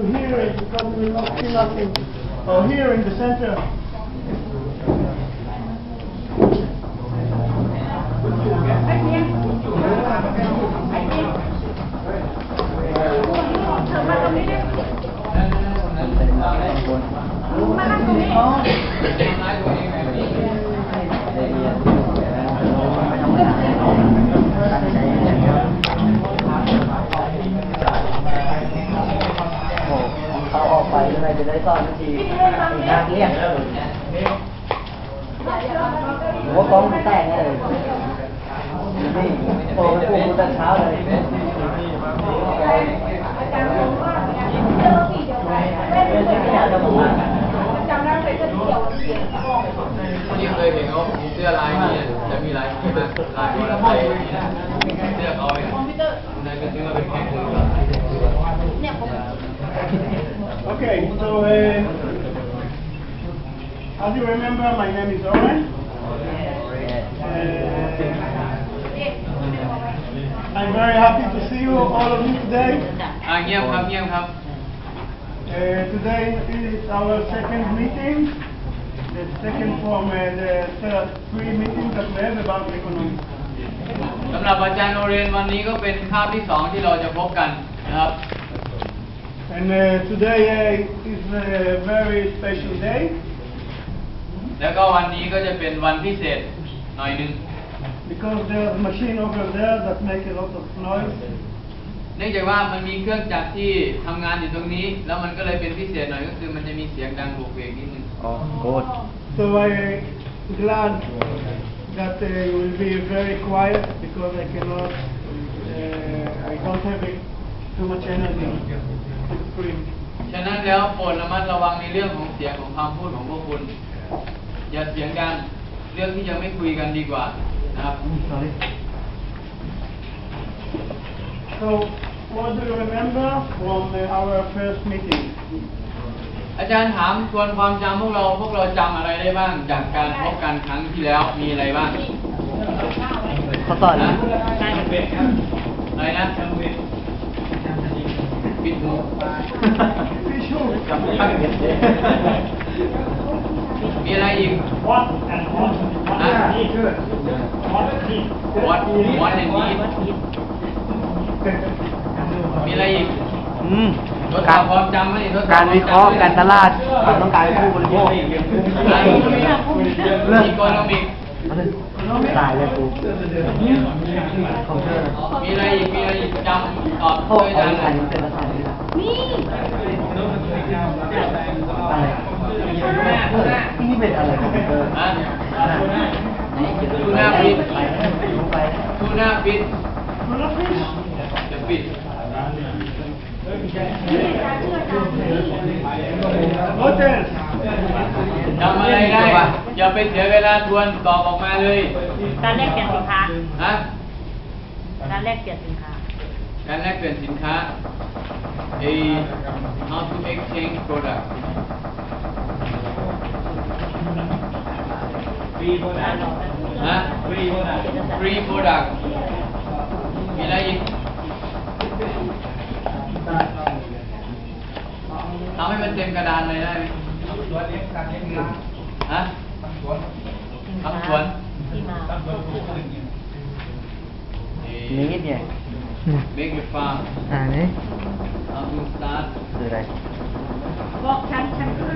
to here is because we will see nothing. Oh, here in the center. ไปอะไรจะได้ซ่อนทันทีงานเรียกหัวกองแตกเลยนี่โตไปปลูกตั้งเช้าเลยที่เคยเห็นเขาเสื้อลายนี้จะมีลายที่มันลายวันละใบเสื้อเขาเนี่ยนั่นก็ซื้อมาเป็นแพ็คเลย Okay, so uh, as you remember, my name is Owen. Uh, I'm very happy to see you, all of you today. อ่ะเงียบครับเงียบครับ Uh, today is our second meeting, the second from uh, the third three meetings that we have about economics. สำหรับอาจารย์โอเรนวันนี้ก็เป็นคาบที่สองที่เราจะพบกัน นะครับ And uh, today uh, is a very special day แล้วก็วันนี้ก็จะเป็นวันพิเศษหน่อยหนึง because there's a machine over there that make a lot of noise. เนื่องจากว่ามันมีเครื่องจักรที่ทำงานอยู่ตรงนี้ แล้วมันก็เลยเป็นพิเศษหน่อยก็คือมันจะมีเสียงดังโบกเวกนิดนึงอ๋อโกด So I'm glad that uh, you will be very quiet because I cannot, uh, I don't have uh, too much energy to scream. ฉะนั้นแล้วโปรดระมัดระวังในเรื่องของเสียงของคำพูดของพวกคุณ อย่าเสียงกันเรื่องที่จะไม่คุยกันดีกว่านะครับ sorry So what do you remember from uh, our first meeting? อาจารย์ถามทวนความจำพวกเราพวกเราจำอะไรได้บ้าง จากการพบกันครั้งที่แล้วมีอะไรบ้างเขาสอนนะนะอะไรนะ ปิดหู Fish hook. มีอะไรอีก What and what? นะ What and need. วัดวัดแห่งนี้มีอะไรอีกอืมทดสอบความจำไหมทดสอบการวิเคราะห์การตลาดความต้องการผู้บริโภคอะไรอีโคโนมิก ตายเลยกูคอมพิวเตอร์มีอะไรอีกมีอะไรอีกจำตอบโอ้ด้วยเอากันอันนี้เป็นภาษาอังกฤษอะไรนี่เป็นอะไรคอมพิวเตอร์ฮะทูน่าฟิตไปทูน่าฟิต Tuna fish. จะปิด What else? จำอะไรได้อย่าไปเสียเวลาทวนตอบออกมาเลยการแลกเปลี่ยนสินค้าฮะการแลกเปลี่ยนสินค้าการแลกเปลี่ยนสินค้าเอ how to exchange product ฮะ free product มีอะไรอีกทำให้มันเต็มกระดานเลยได้ไหม ฮะสินทำสค้าวนที่มานี้เนี่ย make your farm อ่านนี่ how to start คืออะไรบอกฉันฉันคือ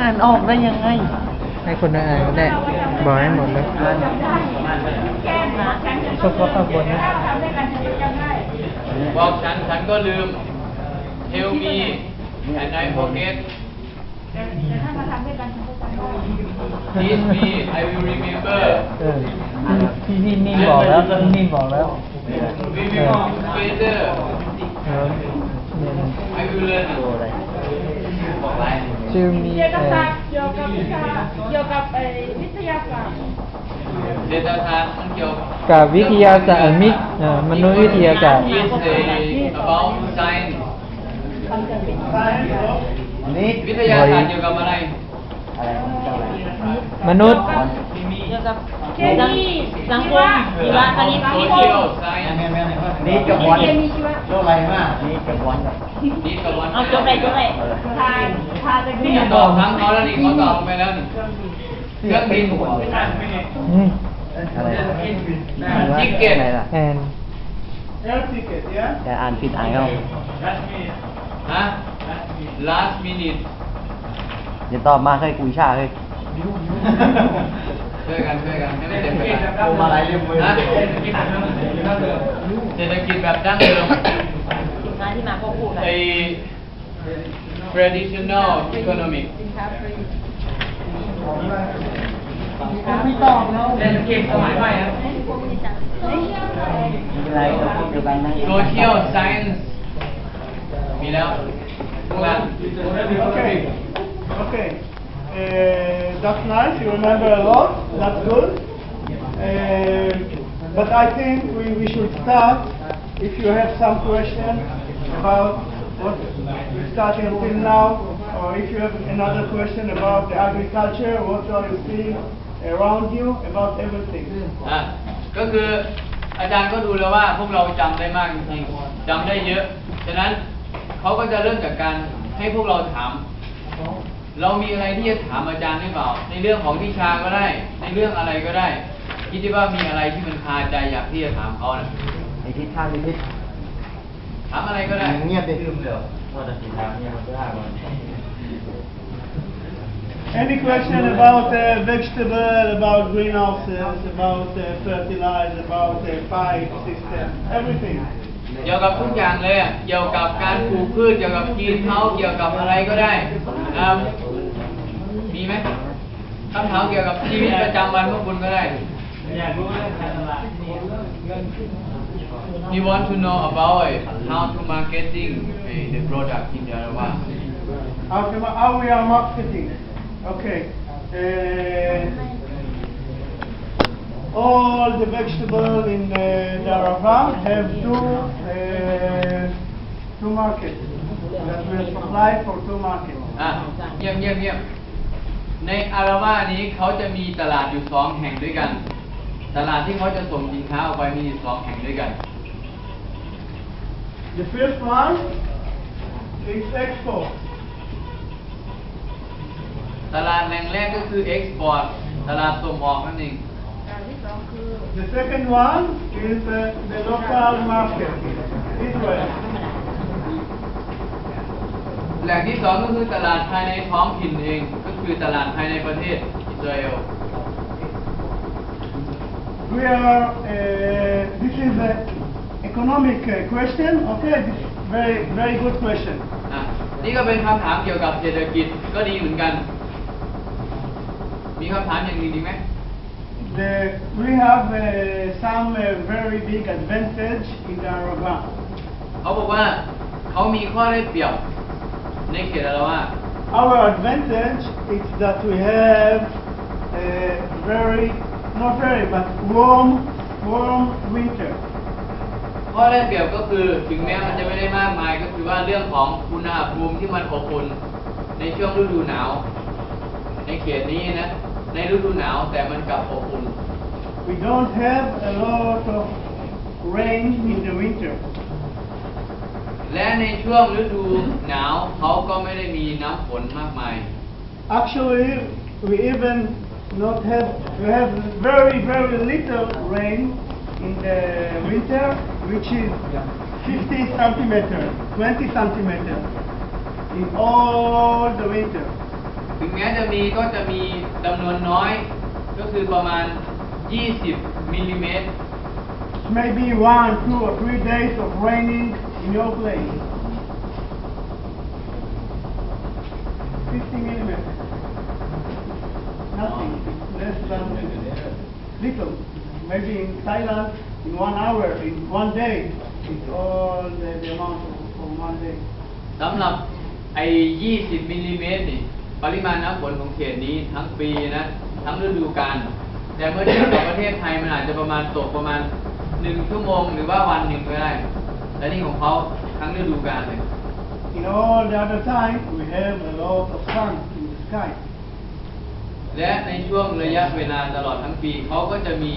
อ่านออกได้ยังไง ให้คนอ่านก็ได้บอกให้หมดเลยแก้มนะฉันจะเฉพาะข้างบนนะทำด้วยกันฉันจะจำได้บอกฉันฉันก็ลืม tell me and I forget teach me I will remember เออพี่พี่นี่บอกแล้วพี่นี่บอกแล้ว we will work together เออเนี่ย I will learn ตัวอะไรบอกอะไรชื่อมีเกี่ยวกับเอ่อ ศาสตร์เกี่ยวกับวิชาเกี่ยวกับไอ้วิทยาศาสตร์เศรษฐศาสตร์มันเกี่ยวกับวิทยาศาสตร์มิตรเอ่อมนุษยวิทยาศาสตร์ is a about science Science of อันนี้วิทยาศาสตร์เกี่ยวกับอะไร อะไรเจ้าอะไร มนุษย์เเกี่ยวกับเคมีสังคมกีฬาคณิตโซวิทเชียยาลไซน์นี่กับบอลเคมีชีวะโลกอะไรมากนี่กับบอลกับนี่กับวันเอาจบเลยจบเลยทานทานจะนี่ตอบทั้งเขาแล้วนี่เขาตอบไปแล้วนี่เครื่องบินอืมอะไรทิกเก็ตอะไรล่ะแอนแต่อ่านผิดอ่านเข้าฮะ last minute เดี๋ยวตอบมาเคยกุยชาเคย ช่วยกันช่วยกันให้มันเต็มไปผมอะไรเรียบร้อยนะเศรษฐกิจแบบดั้งเดิมสินค้าที่มาควบคู่กันไอ้ traditional economic พี่ตอบแล้วเศรษฐกิจสมัยใหม่ครับไม่เป็นไรเราพูดเดียวกัน นะ social science มีแล้วพวกนั้น Okay, okay. Uh, that's nice. You remember a lot. That's good. Uh, but I think we, we should start. If you have some question about what we started until now, or if you have another question about the agriculture, what are you seeing around you about everything. อ่ะก็คืออาจารย์ก็ดูแล้วว่าพวกเราจำได้มากจริงๆจำได้เยอะ ฉะนั้นเขาก็จะเริ่มจากการให้พวกเราถาม เรามีอะไรที่จะถามอาจารย์หรือเปล่า ในเรื่องของวิชาก็ได้ ในเรื่องอะไรก็ได้ คิดว่ามีอะไรที่มันคาใจอยากที่จะถามเขานะไอทิศทางไอทิศถามอะไรก็ได้เงียบดิ Any question about uh, vegetable, about greenhouses, about uh, fertilizer, about uh, pipe system, everything? เกี่ยวกับทุกอย่างเลยอะเกี่ยวกับการปลูกพืชเกี่ยวกับกินเขาเกี่ยวกับอะไรก็ได้นะครับมีไหมคำถามเกี่ยวกับชีวิตประจำวันของคุณก็ได้ You want to know about eh, how to marketing eh, the product in Jarawa How, how we are marketing? Okay. Uh, all the vegetable in uh, Darava have two uh, two markets that will supply for two markets. อะเยี่ยมเยี่ยมเยี่ยมในอาราว่านี้เขาจะมีตลาดอยู่สองแห่งด้วยกัน ตลาดที่เขาจะส่งสินค้าออกไปมีอยู่สองแห่งด้วยกัน The first one is export. ตลาดแหล่งแรกก็คือ export ตลาดส่งออกนั่นเอง The second one is uh, the local market, Israel. แหล่งที่สองก็คือตลาดภายในท้องถิ่นเอง ก็คือตลาดภายในประเทศอิสราเอล We are, uh, this is an economic uh, question, okay, this very, very good question. อะนี่ก็เป็นคำถามเกี่ยวกับเศรษฐกิจก็ดีเหมือนกัน มีคำถามอย่างอื่นอีกไหม The, we have uh, some uh, very big advantage in the Arava. เขาบอกว่าเขามีข้อได้เปรียบในเขตอาราว่า Our advantage is that we have a very, not very, but warm, warm winter. ข้อได้เปรียบก็คือถึงแม้มันจะไม่ได้มากมายก็คือว่าเรื่องของอุณหภูมิที่มันอบอุ่นในช่วงฤดูหนาว ในเขตนี้นะ ในฤดูหนาวแต่มันกลับอบอุ่น We don't have a lot of rain in the winter. และในช่วงฤดูหนาวเขาก็ไม่ได้มีน้ำฝนมากมาย Actually, we even not have, we have very, very little rain in the winter, which is 50 centimeter, 20 centimeter in all the winter. ถึงแม้จะมีก็จะมีจำนวนน้อย ก็คือประมาณ 20มิลลิเมตร Maybe one, two or three days of raining in your place. 50 millimeters. Nothing, less than little. Maybe in Thailand, in one hour, in one day, it's all the, the amount of, of one day. สำหรับไอ้ 20 มิลลิเมตรนี่ ปริมาณน้ำฝนของเขตนี้ทั้งปีนะทั้งฤดูกาลแต่เมื่อเทียบกับประเทศไทยมันอาจจะประมาณตกประมาณ1ชั่วโมงหรือว่าวันหนึ่งก็ได้แต่นี่ของเขาทั้งฤดูกาลเลย In all the other time, we have a lot of sun in the sky. และในช่วงระยะเวลาตลอดทั้งปีเขาก็จะมี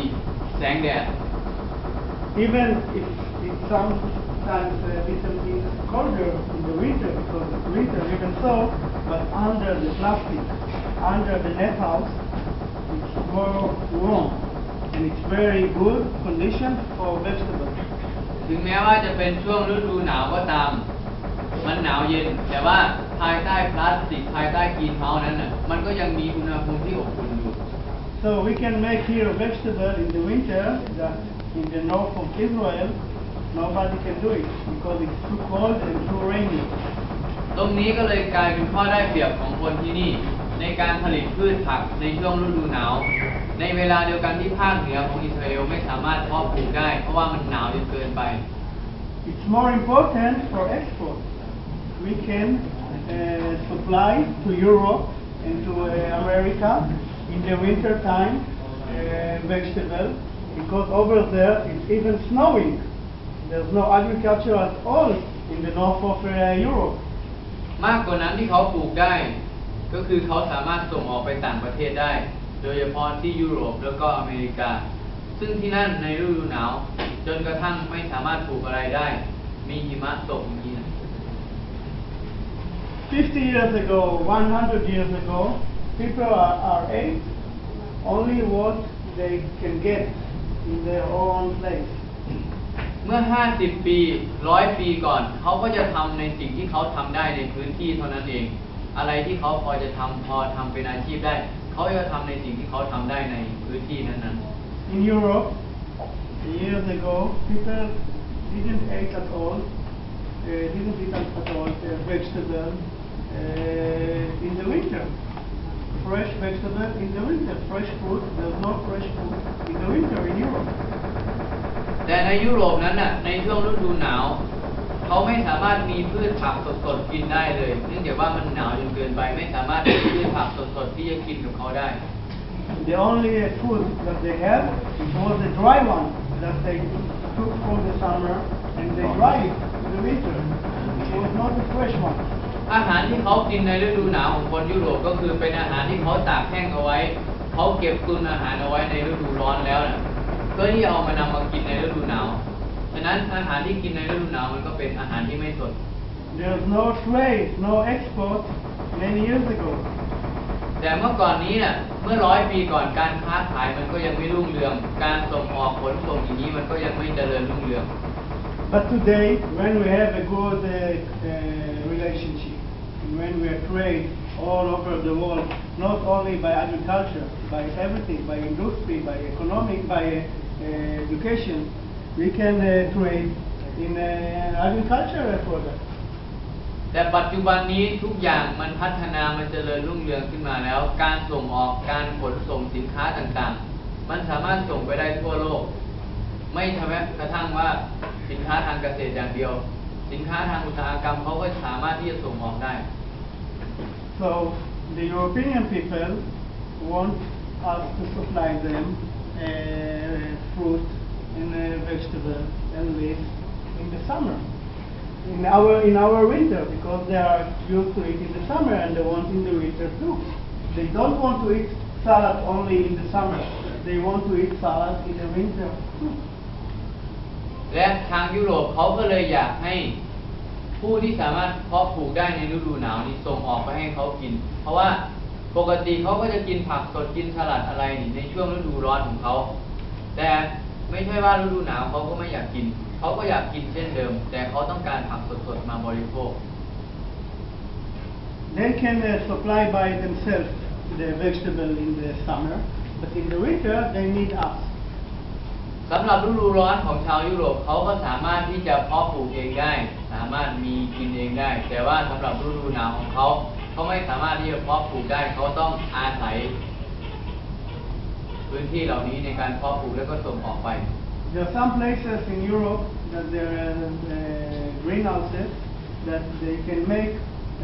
แสงแดด Even if it's sometimes a little bit colder in the winter because it's winter, even so, but under the plastic, under the net house, it's more warm and it's very good condition for vegetables. ถึงแม้ว่าจะเป็นช่วงฤดูหนาวก็ตาม มันหนาวเย็น แต่ว่าภายใต้พลาสติกภายใต้กรีนเฮาส์นั้นน่ะ มันก็ยังมีอุณหภูมิที่อบอุ่นอยู่ So we can make here a vegetable in the winter that in the north of Israel nobody can do it because it's too cold and too rainy. ตรงนี้ก็เลยกลายเป็นข้อได้เปรียบของคนที่นี่ ในการผลิตพืชผักในช่วงฤดูหนาว ในเวลาเดียวกันที่ภาคเหนือของอิสราเอลไม่สามารถเพาะปลูกได้ เพราะว่ามันหนาวจนเกินไป It's more important for export. We can uh, supply to Europe and to uh, America in the winter time uh, vegetable because over there it's even snowing. There's no agriculture at all in the north of uh, Europe. มากกว่านั้นที่เขาปลูกได้ ก็คือเขาสามารถส่งออกไปต่างประเทศได้ โดยเฉพาะที่ยุโรปแล้วก็อเมริกา ซึ่งที่นั่นในฤดูหนาว จนกระทั่งไม่สามารถปลูกอะไรได้ มีหิมะตกอย่างนี้นะ 50 years ago, 100 years ago, people are, are ate only what they can get in their own place. เมื่อ 50 ปีร้อยปีก่อน เขาก็จะทำในสิ่งที่เขาทำได้ในพื้นที่เท่านั้นเอง อะไรที่เขาพอจะทำพอทำเป็นอาชีพได้ เขาจะทำในสิ่งที่เขาทำได้ในพื้นที่นั้น In Europe, years ago, people didn't eat at all, uh, didn't eat at at all uh, vegetable uh, in the winter. Fresh vegetable in the winter, fresh food. There's no fresh food in the winter in Europe. ๆแต่ในยุโรปนั้นน่ะในช่วงฤดูหนาวเขาไม่สามารถมีพืชผักสดๆกินได้เลยเนื่องจากว่ามันหนาวจนเกินไปไม่สามารถมีพืชผักสดๆที่จะกินกับเขาได้ The only uh, food that they have it was the dry one that they took from the summer and they dry it in the winter. It was not a fresh one. อาหารที่เขากินในฤดูหนาวของคนยุโรปก็คือเป็นอาหารที่เขาตากแห้งเอาไว้เขาเก็บตุนอาหารเอาไว้ในฤดูร้อนแล้วน่ะ เพื่อที่เอามานำมากินในฤดูหนาว ฉะนั้นอาหารที่กินในฤดูหนาวมันก็เป็นอาหารที่ไม่สด There's no trade, no export many years ago. แต่เมื่อก่อนนี้น่ะ เมื่อร้อยปีก่อนการค้าขายมันก็ยังไม่รุ่งเรือง การส่งออกขนส่งอย่างนี้มันก็ยังไม่เจริญรุ่งเรือง But today, when we have a good uh, uh, relationship, and when we are trade all over the world, not only by agriculture, by everything, by industry, by economic, by uh, education, we can uh, trade in uh, agricultural products. แต่ปัจจุบันนี้ทุกอย่างมันพัฒนามันเจริญรุ่งเรืองขึ้นมาแล้ว การส่งออกการขนส่งสินค้าต่างๆ มันสามารถส่งไปได้ทั่วโลก ไม่ทำให้กระทั่งว่าสินค้าทางเกษตรอย่างเดียว สินค้าทางอุตสาหกรรมเขาก็สามารถที่จะส่งออกได้ So the European people want us to supply them uh, fruit and uh, vegetable and leaves in the summer. In our in our winter because they are used to it in the summer and they want in the winter too. They don't want to eat salad only in the summer. They want to eat salad in the winter too. และทางยุโรปเขาก็เลยอยากให้ผู้ที่สามารถเพาะปลูกได้ในฤดูหนาวนี้ส่งออกไปให้เขากิน เพราะว่า ปกติเขาก็จะกินผักสดกินสลัดอะไรนี่ในช่วงฤดูร้อนของเขา แต่ไม่ใช่ว่าฤดูหนาวเขาก็ไม่อยากกิน เขาก็อยากกินเช่นเดิม แต่เขาต้องการผักสดๆมาบริโภค They can uh, supply by themselves the vegetable in the summer, but in the winter they need us. สำหรับฤดูร้อนของชาวยุโรปเขาก็สามารถที่จะเพาะปลูกเองได้ สามารถมีกินเองได้ แต่ว่าสำหรับฤดูหนาวของเขา เขาไม่สามารถที่จะเพาะปลูกได้เขาต้องอาศัย พื้นที่เหล่านี้ในการเพาะปลูกแล้วก็ส่งออกไป There are some places in Europe that there are uh, greenhouses that they can make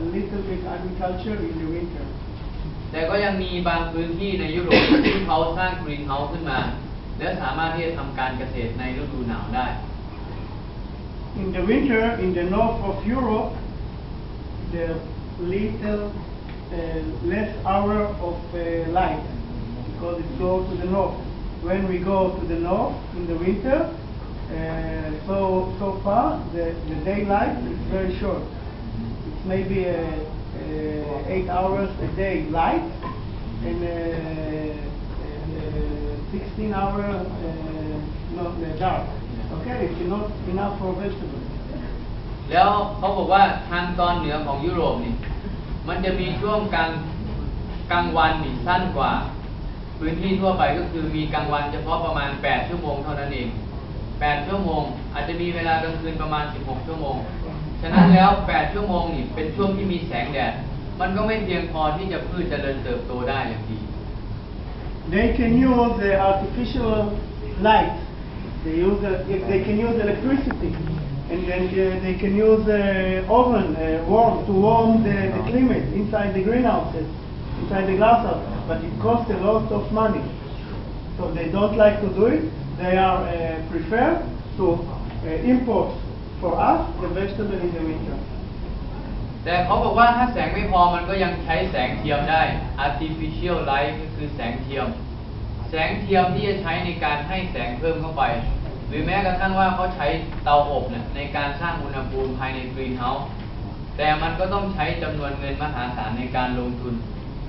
a little bit agriculture in the winter. แต่ก็ยังมีบางพื้นที่ในยุโรปที่เขาสร้างกรีนเฮาส์ขึ้นมา และสามารถที่จะทำการเกษตรในฤดูหนาวได้ In the winter, in the north of Europe, there's little uh, less hour of uh, light because it goes to the north. When we go to the north in the winter, uh, so so far the, the daylight is very short. It's maybe eight hours a day light and uh, uh, 16 hour not dark. Okay, it's not enough for vegetables. แล้วเขาบอกว่าทางตอนเหนือของยุโรปนี่ มันจะมีช่วงกลางกลางวันนี่สั้นกว่า พื้นที่ทั่วไปก็คือมีกลางวันเฉพาะประมาณ 8 ชั่วโมงเท่านั้นเอง 8 ชั่วโมง อาจจะมีเวลากลางคืนประมาณ 16 ชั่วโมง ฉะนั้นแล้ว 8 ชั่วโมงนี่เป็นช่วงที่มีแสงแดด มันก็ไม่เพียงพอที่จะพืชเจริญเติบโตได้อย่างดี They can use the artificial light. They use the, if they can use electricity, and then uh, they can use uh, oven uh, warm to warm the, the climate inside the greenhouses, inside the glasshouse. But it costs a lot of money, so they don't like to do it. They are uh, prefer to uh, import for us the vegetable in the winter. แต่เขาบอกว่าถ้าแสงไม่พอมันก็ยังใช้แสงเทียมได้ artificial light ก็คือแสงเทียม แสงเทียมที่จะใช้ในการให้แสงเพิ่มเข้าไป หรือแม้กระทั่งว่าเขาใช้เตาอบเนี่ยในการสร้างอุณหภูมิภายในกรีนเฮาส์แต่มันก็ต้องใช้จำนวนเงินมหาศาลในการลงทุน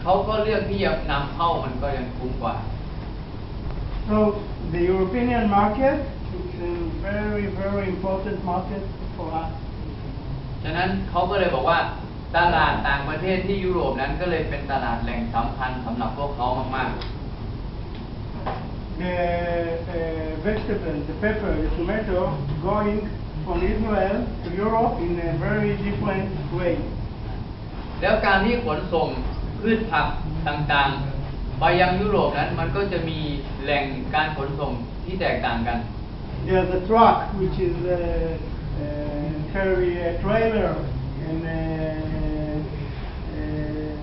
เขาก็เลือกที่จะนำเข้ามันก็ยังคุ้มกว่า So the European market is a very, very important market for us. ฉะนั้นเขาก็เลยบอกว่าตลาดต่างประเทศที่ยุโรปนั้นก็เลยเป็นตลาดแหล่งสำคัญสำหรับพวกเขามากๆ the uh, vegetable, the pepper, the tomato going from Israel to Europe in a very different way. แล้วการที่ขนส่งพืชผักต่างๆ ไปยังยุโรปนั้นมันก็จะมีแหล่งการขนส่งที่แตกต่างกัน There's a truck which is uh, uh, carry a trailer and uh, uh,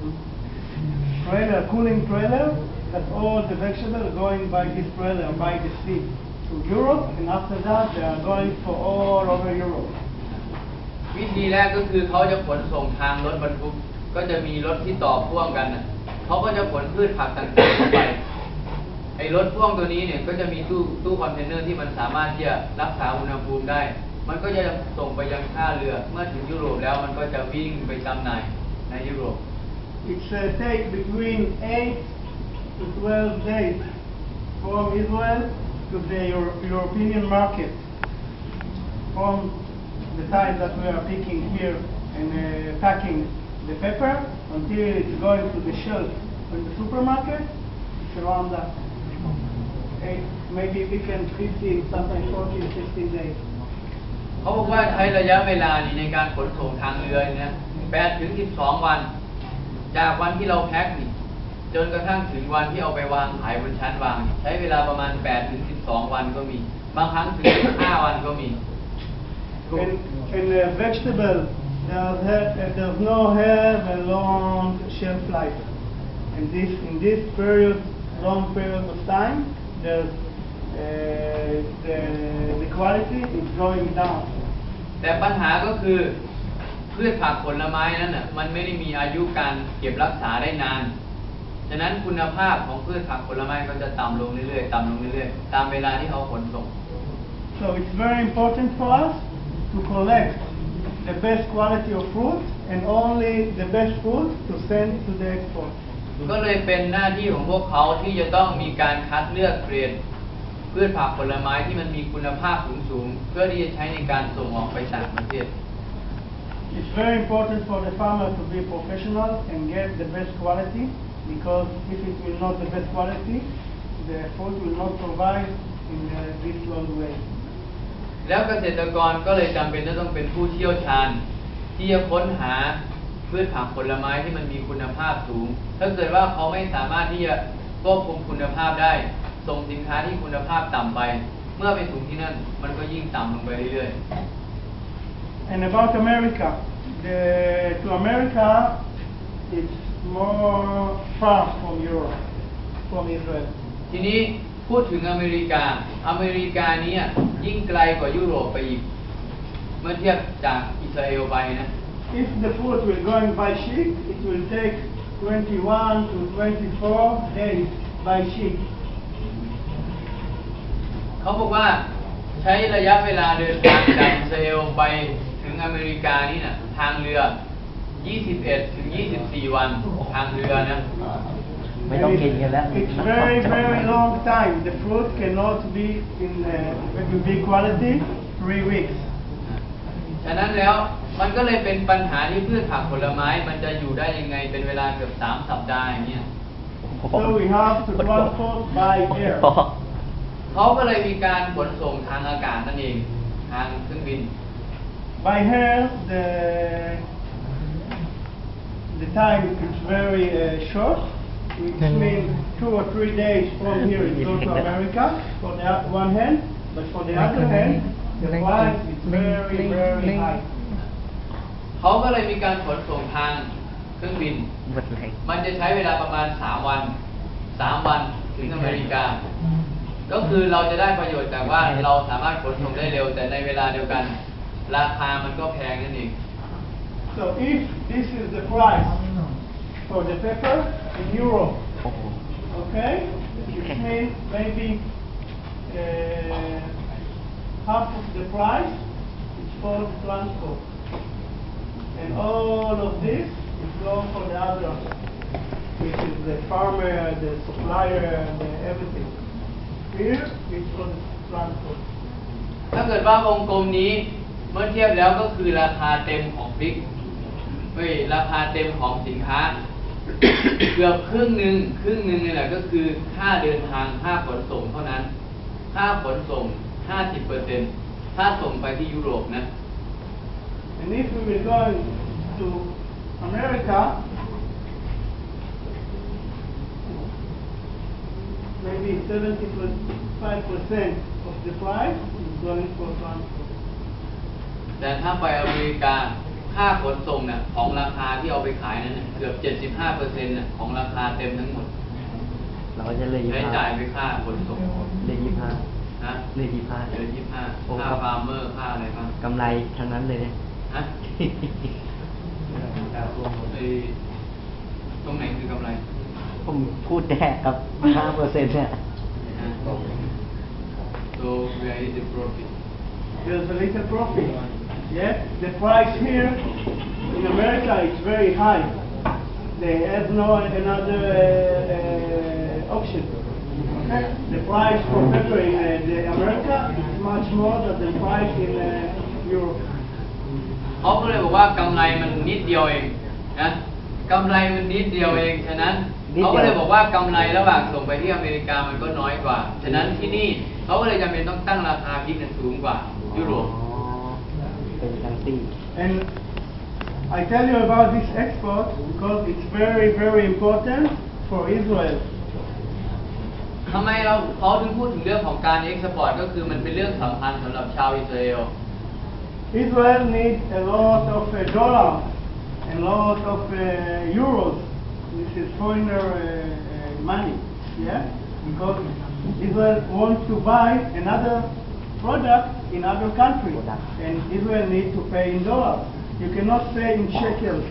trailer, cooling trailer. That all the vegetables going by this trailer by the sea to Europe, and after that they are going for all over Europe. วิธีแรกก็คือเขาจะขนส่งทางรถบรรทุก ก็จะมีรถที่ต่อพ่วงกันน่ะเขาก็จะขนพืชผักต่างๆเข้าไป ไอ้รถพ่วงตัวนี้เนี่ยก็จะมีตู้ตู้คอนเทนเนอร์ที่มันสามารถที่จะรักษาอุณหภูมิได้ มันก็จะส่งไปยังท่าเรือ เมื่อถึงยุโรปแล้วมันก็จะวิ่งไปจำหน่ายในยุโรป It's uh, take between 8 to 12 days from Israel to the Euro- European market. From the time that we are picking here and uh, packing the pepper until it's going to the shelf in the supermarket, it's around that. Eight, maybe we can 15, sometimes 14, 16 days. เขาบอกว่าใช้ระยะเวลานี่ในการขนส่งทางเรือเนี่ย8ถึง 12 วัน จากวันที่เราแพ็คนี่ จนกระทั่งถึงวันที่เอาไปวางขายบนชั้นวางนี่ใช้เวลาประมาณ8ถึง12 วันก็มี บางครั้งถึง15วันก็มี And, and uh, vegetable, there's, ha- uh, there's no have a long shelf life. And this, in this period, long period of time, there's, uh, the, the quality is going down. แต่ปัญหาก็คือพืชผักผลไม้นั้นน่ะมันไม่ได้มีอายุการเก็บรักษาได้นาน ฉะนั้นคุณภาพของพืชผักผลไม้ก็จะต่ำลงเรื่อยๆ ต่ำลงเรื่อยๆ ตามเวลาที่เขาขนส่ง So it's very important for us to collect the best quality of fruit and only the best fruit to send to the export. ก็เลยเป็นหน้าที่ของพวกเขาที่จะต้องมีการคัดเลือกเกรดพืชผักผลไม้ที่มันมีคุณภาพสูงๆ เพื่อที่จะใช้ในการส่งออกไปต่างประเทศ It's very important for the farmer to be professional and get the best quality because if it will not the best quality, the fruit will not survive in uh, this long way. แล้วเกษตรกรก็เลยจำเป็นจะต้องเป็นผู้เชี่ยวชาญ ที่จะค้นหาพืชผักผลไม้ที่มันมีคุณภาพสูง ถ้าเกิดว่าเขาไม่สามารถที่จะควบคุมคุณภาพได้ ส่งสินค้าที่คุณภาพต่ำไป เมื่อไปถึงที่นั่น มันก็ยิ่งต่ำลงไปเรื่อย And about America, the, to America, it's more far from Europe, from Israel. ๆทีนี้พูดถึงอเมริกา อเมริกาเนี้ยิ่งไกลกว่ายุโรปไปอีก เมื่อเทียบจากอิสราเอลไปนะ If the fruit will going by ship, it will take 21 to 24 days by ship. เขาบอกว่าใช้ระยะเวลาเดินทางจากอิสราเอลไปถึงอเมริกานี่นะทางเรือ 21 ถึง 24 วันทางเรือนะ ไม่ต้องกินกันแล้ว It's very, very long time. The fruit cannot be in uh, very big quality, three weeks. ฉะนั้นแล้วมันก็เลยเป็นปัญหาที่พืชผักผลไม้มันจะอยู่ได้ยังไงเป็นเวลาเกือบ 3 สัปดาห์อย่างเงี้ย So we have to transport by air. เขาก็เลยมีการขนส่งทางอากาศนั่นเอง ทางเครื่องบิน By air, the the time is very uh, short, which means two or three days from here it goes to America for the o- one hand, but for the other hand, the price is very, very high. เขาก็เลยมีการขนส่งทางเครื่องบินหมดเลยมันจะใช้เวลาประมาณ 3 วัน 3 วันถึงอเมริกา ก็คือเราจะได้ประโยชน์จากว่าเราสามารถขนส่งได้เร็ว แต่ในเวลาเดียวกัน ราคามันก็แพงนั่นเอง So if this is the price for the pepper in Europe, โอ้โห okay, it means maybe uh, half of the price is for the transport. And all of this is going for the other, which is the farmer, the supplier, the everything. Here is for the transport. ถ้าเกิดว่าวงกลมนี้เมื่อเทียบแล้วก็คือราคาเต็มของพริก เฮ้ยราคาเต็มของสินค้า เกือบครึ่งหนึ่งครึ่งหนึ่งนี่แหละก็คือค่าเดินทางค่าขนส่งเท่านั้น ค่าขนส่ง 50เปอร์เซ็นถ้าส่งไปที่ยุโรปนะ And if we were going to America, maybe 75 percent of the price is going for transport. แต่ถ้าไปอเมริกา ค่าขนส่งเนี่ยของราคาที่เอาไปขายนั้นน่ะเกือบ 75เปอร์เซ็นต์ของราคาเต็มทั้งหมด เราก็จะเลยยี่ใช้ห้าจ่ายไปค่าขนส่งเลยยี่ห้านะเลยยี่ห้าเดือนยี่ห้าโอ้ค่าครับฟาร์มเมอร์ค่าอะไรบ้างกำไรทั้งนั้นเลยเนี่ย ฮะไอ้ตรงไหนคือกำไรผมพูดแน่ครับห้าเปอร์เซ็นต์เนี่ย นะ so where is the profit There's a little profit. Yes, the price here in America is very high. They have no another uh, uh, option. Okay? The price for pepper in uh, the America is much more than the price in uh, Europe. เขาก็เลยบอกว่ากำไรมันนิดเดียวเองนะกำไรมันนิดเดียวเอง ฉะนั้นนิดเดียวเขาก็เลยบอกว่ากำไรระหว่างส่งไปที่อเมริกามันก็น้อยกว่า ฉะนั้นที่นี่เขาก็เลยจำเป็นต้องตั้งราคาพริกเนี่ยสูงกว่ายุโรป อ๋อเป็นทั้งสี่ And I tell you about this export because it's very, very important for Israel. ทำไมเราเขาถึงพูดถึงเรื่องของการเอ็กซ์พอร์ตก็คือมันเป็นเรื่องสำคัญสำหรับชาวอิสราเอล Israel needs a lot of uh, dollars, a lot of uh, euros. This is foreigner uh, uh, money, yeah? Because Israel wants to buy another product in other countries, Product. and Israel needs to pay in dollars. You cannot pay in shekels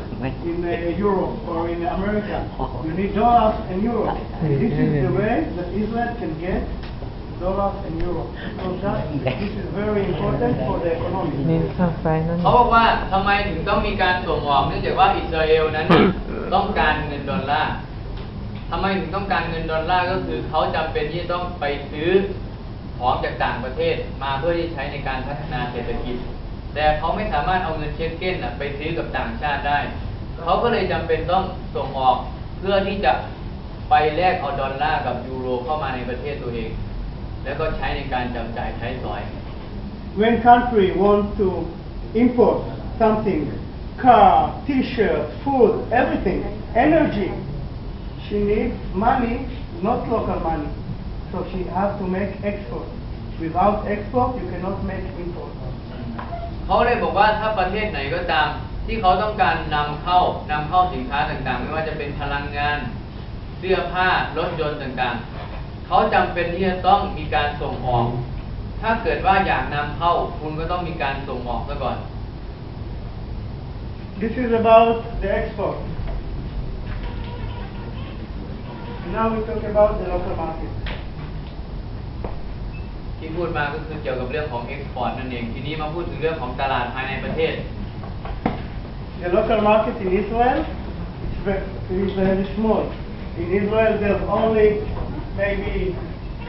in uh, Europe or in America. You need dollars and euros. This is the way that Israel can get dollars and euros. So that, this is very important for the economy. นี่ข้างซ้ายนั่นเขาบอกว่าทำไมถึงต้องมีการส่งออกเนื่องจากว่าอิสราเอลนั้น ต้องการเงินดอลลาร์ทำไมถึงต้องการเงินดอลลาร์ก็คือเขาจำเป็นที่จะต้องไปซื้อ ของจากต่างประเทศมาเพื่อที่ใช้ในการพัฒนาเศรษฐกิจ แต่เขาไม่สามารถเอาเงินเช็คเก้นไปซื้อกับต่างชาติได้ เขาก็เลยจำเป็นต้องส่งออกเพื่อที่จะไปแลกเอาดอลลาร์กับยูโรเข้ามาในประเทศตัวเอง แล้วก็ใช้ในการจับจ่ายใช้สอย when country want to import something, car, t-shirt, food, everything, energy, she needs money, not local money. So she has to make export. Without export, you cannot make import. เขาเลยบอกว่าถ้าประเทศไหนก็ตาม ที่เขาต้องการนำเข้านำเข้าสินค้าต่างๆ ไม่ว่าจะเป็นพลังงาน เสื้อผ้ารถยนต์ต่างๆ เขาจำเป็นที่จะต้องมีการส่งออก ถ้าเกิดว่าอยากนำเข้าคุณก็ต้องมีการส่งออกซะก่อน This is about the export. now we talk about the local market. ที่พูดมาก็คือเกี่ยวกับเรื่องของเอ็กซ์พอร์ตนั่นเอง ทีนี้มาพูดถึงเรื่องของตลาดภายในประเทศ The local market in Israel it's very, is very small. In Israel, there's only maybe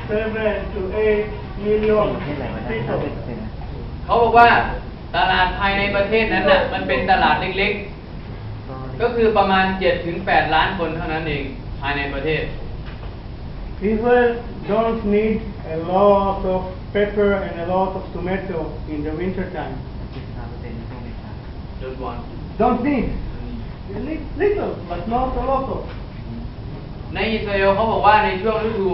seven to eight million นี่อะไรวะนะ people. เขาบอกว่าตลาดภายในประเทศนั้นน่ะมันเป็นตลาดเล็กๆ ก็คือประมาณ7ถึง8ล้านคนเท่านั้นเองภายในประเทศ Israel don't need a lot of pepper and a lot of tomato in the winter time. โดนบอล Don't need. You need little, but not a lot of. ในอิสราเอลเขาบอกว่าในช่วงฤดู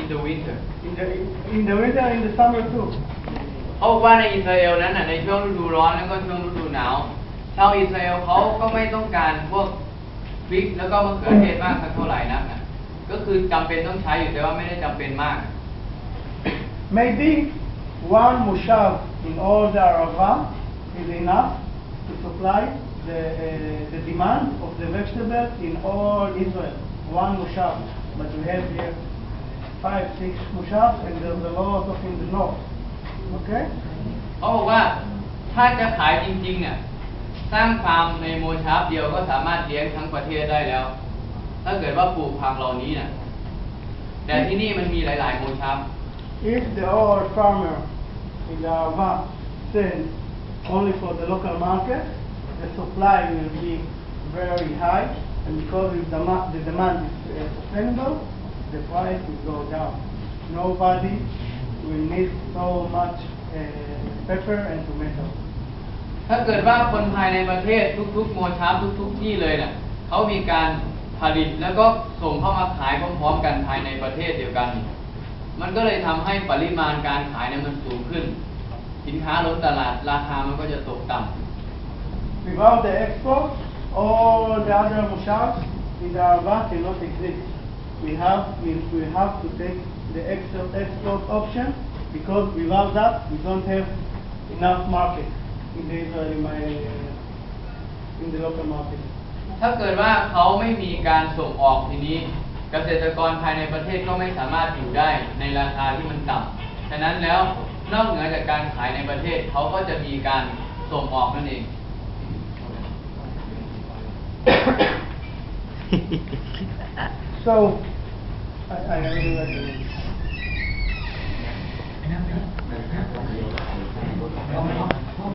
in the winter In the in the winter, in the summer too. เขาบอกว่าในอิสราเอลนั้นน่ะในช่วงฤดูร้อนแล้วก็ช่วงฤดูหนาว ชาวอิสราเอลเขาก็ไม่ต้องการพวกพริกแล้วก็มะเขือเทศมากสักเท่าไหร่นักนะ ก็คือจำเป็นต้องใช้อยู่แต่ว่าไม่ได้จำเป็นมาก Maybe one mushav in all the Arava is enough to supply the, uh, the demand of the vegetable in all Israel. One mushav. But we have here five, six mushavs and there's a lot of in the north. Okay? เขาบอกว่าถ้าจะขายจริงๆเนี่ยสร้างฟาร์มในโมชาร์ฟเดียวก็สามารถเลี้ยงทั้งประเทศได้แล้ว ถ้าเกิดว่าปลูกผักเหล่านี้นะแต่ที่นี่มันมีหลายๆโมชาร์ฟ If the old farmer in the Arava sells only for the local market, the supply will be very high, and because if the, ma- the demand is uh, sustainable, the price will go down. Nobody will need so much uh, pepper and tomato. ถ้าเกิดว่าคนภายในประเทศทุกๆโมชาร์ฟทุกๆที่เลยเนี่ยเขามีการ ผลิตแล้วก็ส่งเข้ามาขายพร้อมๆกันภายในประเทศเดียวกัน มันก็เลยทำให้ปริมาณการขายเนี่ยมันสูงขึ้น สินค้าล้นตลาดราคามันก็จะตกต่ำ Without the export, all the other moshavs in the Arava cannot exist. We have, we, we have to take the export, export option because without that, we don't have enough market in the Israeli, in the local market. ถ้าเกิดว่าเขาไม่มีการส่งออกทีนี้ เกษตรกรภายในประเทศก็ไม่สามารถอยู่ได้ในราคาที่มันต่ำฉะนั้นแล้วนอกเหนือจากการขายในประเทศเขาก็จะมีการส่งออกนั่นเอง So, I, I really like it.